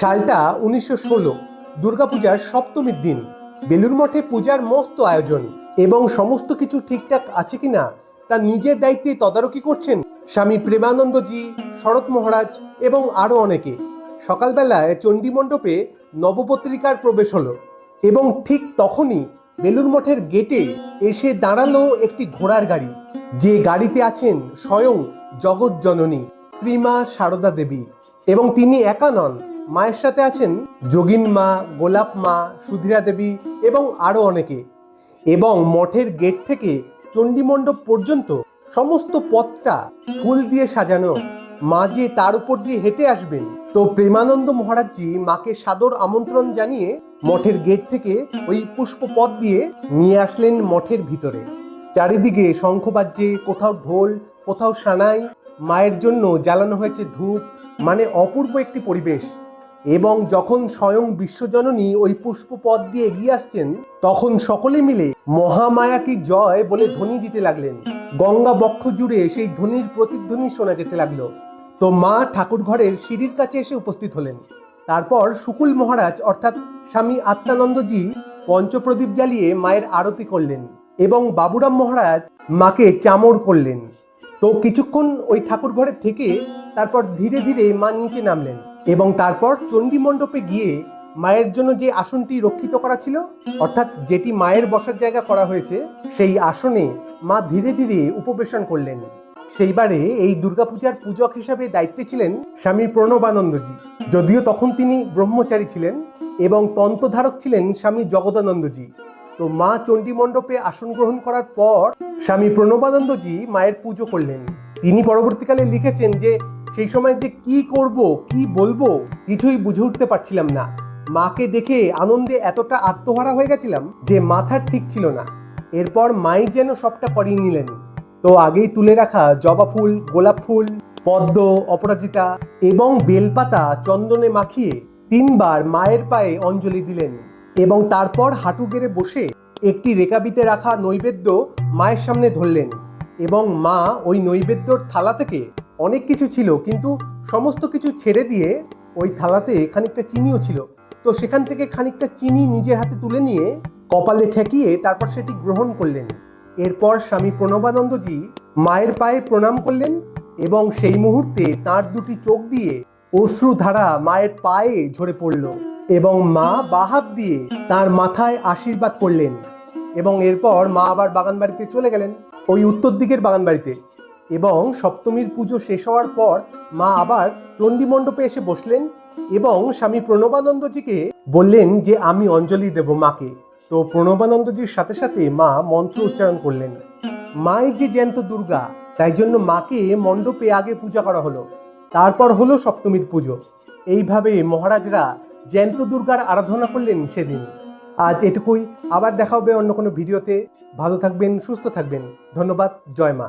সালটা উনিশশো ষোলো, দুর্গাপূজার সপ্তমীর দিন। বেলুর মঠে পূজার মস্ত আয়োজন। এবং সমস্ত কিছু ঠিকঠাক আছে কিনা, তা নিজের দায়িত্বে তদারকি করছেন স্বামী প্রেমানন্দজি, শরৎ মহারাজ এবং আরও অনেকে। সকালবেলায় চণ্ডী মণ্ডপে নবপত্রিকার প্রবেশ হলো এবং ঠিক তখনই বেলুর মঠের গেটে এসে দাঁড়াল একটি ঘোড়ার গাড়ি। যে গাড়িতে আছেন স্বয়ং জগৎ জননী শ্রীমা সারদা দেবী এবং তিনি একা নন। মায়ের সাথে আছেন যোগিন মা, গোলাপ মা, সুধীরা দেবী এবং আরও অনেকে। এবং মঠের গেট থেকে চণ্ডীমণ্ডপ পর্যন্ত সমস্ত পথটা ফুল দিয়ে সাজানো। মা যে তার উপর দিয়ে হেঁটে আসবেন। তো প্রেমানন্দ মহারাজজি মাকে সাদর আমন্ত্রণ জানিয়ে মঠের গেট থেকে ওই পুষ্প পথ দিয়ে নিয়ে আসলেন মঠের ভিতরে। চারিদিকে শঙ্খ বাজ্যে কোথাও ঢোল, কোথাও সানাই। মায়ের জন্য জ্বালানো হয়েছে ধূপ মানে অপূর্ব একটি পরিবেশ। এবং যখন স্বয়ং বিশ্বজননী ওই পুষ্প পথ দিয়ে এগিয়ে আসছেন, তখন সকলে মিলে মহামায়া কি জয় বলে ধ্বনি দিতে লাগলেন। গঙ্গা বক্ষ জুড়ে সেই ধ্বনির প্রতিধ্বনি শোনা যেতে লাগল। তো মা ঠাকুর ঘরের সিঁড়ির কাছে এসে উপস্থিত হলেন। তারপর শুকুল মহারাজ অর্থাৎ স্বামী আত্মানন্দজি পঞ্চপ্রদীপ জ্বালিয়ে মায়ের আরতি করলেন এবং বাবুরাম মহারাজ মাকে চামড় করলেন। তো কিছুক্ষণ ওই ঠাকুর ঘরের থেকে তারপর ধীরে ধীরে মা নিচে নামলেন। এবং তারপর চণ্ডী মণ্ডপে গিয়ে মায়ের জন্য যে আসনটি রক্ষিত করা ছিল, অর্থাৎ যেটি মায়ের বসার জায়গা করা হয়েছে, সেই আসনে মা ধীরে ধীরে উপবেশন করলেন। সেইবারে এই দুর্গাপূজার পূজক হিসাবে দায়িত্বে ছিলেন স্বামী প্রণবানন্দজি। যদিও তখন তিনি ব্রহ্মচারী ছিলেন এবং তন্ত্রধারক ছিলেন স্বামী জগদানন্দজি। তো মা চণ্ডী মণ্ডপে আসন গ্রহণ করার পর স্বামী প্রণবানন্দজি মায়ের পুজো করলেন। তিনি পরবর্তীকালে লিখেছেন যে সেই সময় যে কি করব, কি বলব, কিছুই বুঝে উঠতে পারছিলাম না। মাকে দেখে আনন্দে এতটা আত্মহারা হয়ে গেছিলাম যে মাথার ঠিক ছিল না। এরপর মাই যেন সবটা করিয়ে নিলেন। তো আগেই তুলে রাখা জবা ফুল, গোলাপ ফুল, পদ্ম, অপরাজিতা এবং বেলপাতা চন্দনে মাখিয়ে তিনবার মায়ের পায়ে অঞ্জলি দিলেন এবং তারপর হাঁটু গেড়ে বসে একটি রেকাবিতে রাখা নৈবেদ্য মায়ের সামনে ধরলেন এবং মা ওই নৈবেদ্যর থালা থেকে অনেক কিছু ছিল, কিন্তু সমস্ত কিছু ছেড়ে দিয়ে ওই থালাতে খানিকটা চিনিও ছিল। তো সেখান থেকে খানিকটা চিনি নিজের হাতে তুলে নিয়ে কপালে ঠেকিয়ে তারপর সেটি গ্রহণ করলেন। এরপর স্বামী প্রণবানন্দজি মায়ের পায়ে প্রণাম করলেন এবং সেই মুহূর্তে তার দুটি চোখ দিয়ে অশ্রুধারা মায়ের পায়ে ঝরে পড়ল এবং মা বাহাত দিয়ে তার মাথায় আশীর্বাদ করলেন এবং এরপর মা আবার বাগান বাড়িতে চলে গেলেন, ওই উত্তর দিকের বাগান বাড়িতে এবং সপ্তমীর পুজো শেষ হওয়ার পর মা আবার চণ্ডী মণ্ডপে এসে বসলেন এবং স্বামী প্রণবানন্দজিকে বললেন যে, আমি অঞ্জলি দেব মাকে। তো প্রণবানন্দজির সাথে সাথে মা মন্ত্র উচ্চারণ করলেন, মাই যে জ্যান্ত দুর্গা, তাই জন্য মাকে মণ্ডপে আগে পূজা করা হলো। তারপর হলো সপ্তমীর পুজো। এইভাবে মহারাজরা জ্যান্ত দুর্গার আরাধনা করলেন সেদিন। আজ এটুকুই। আবার দেখা হবে অন্য কোনো ভিডিওতে। ভালো থাকবেন, সুস্থ থাকবেন। ধন্যবাদ। জয় মা।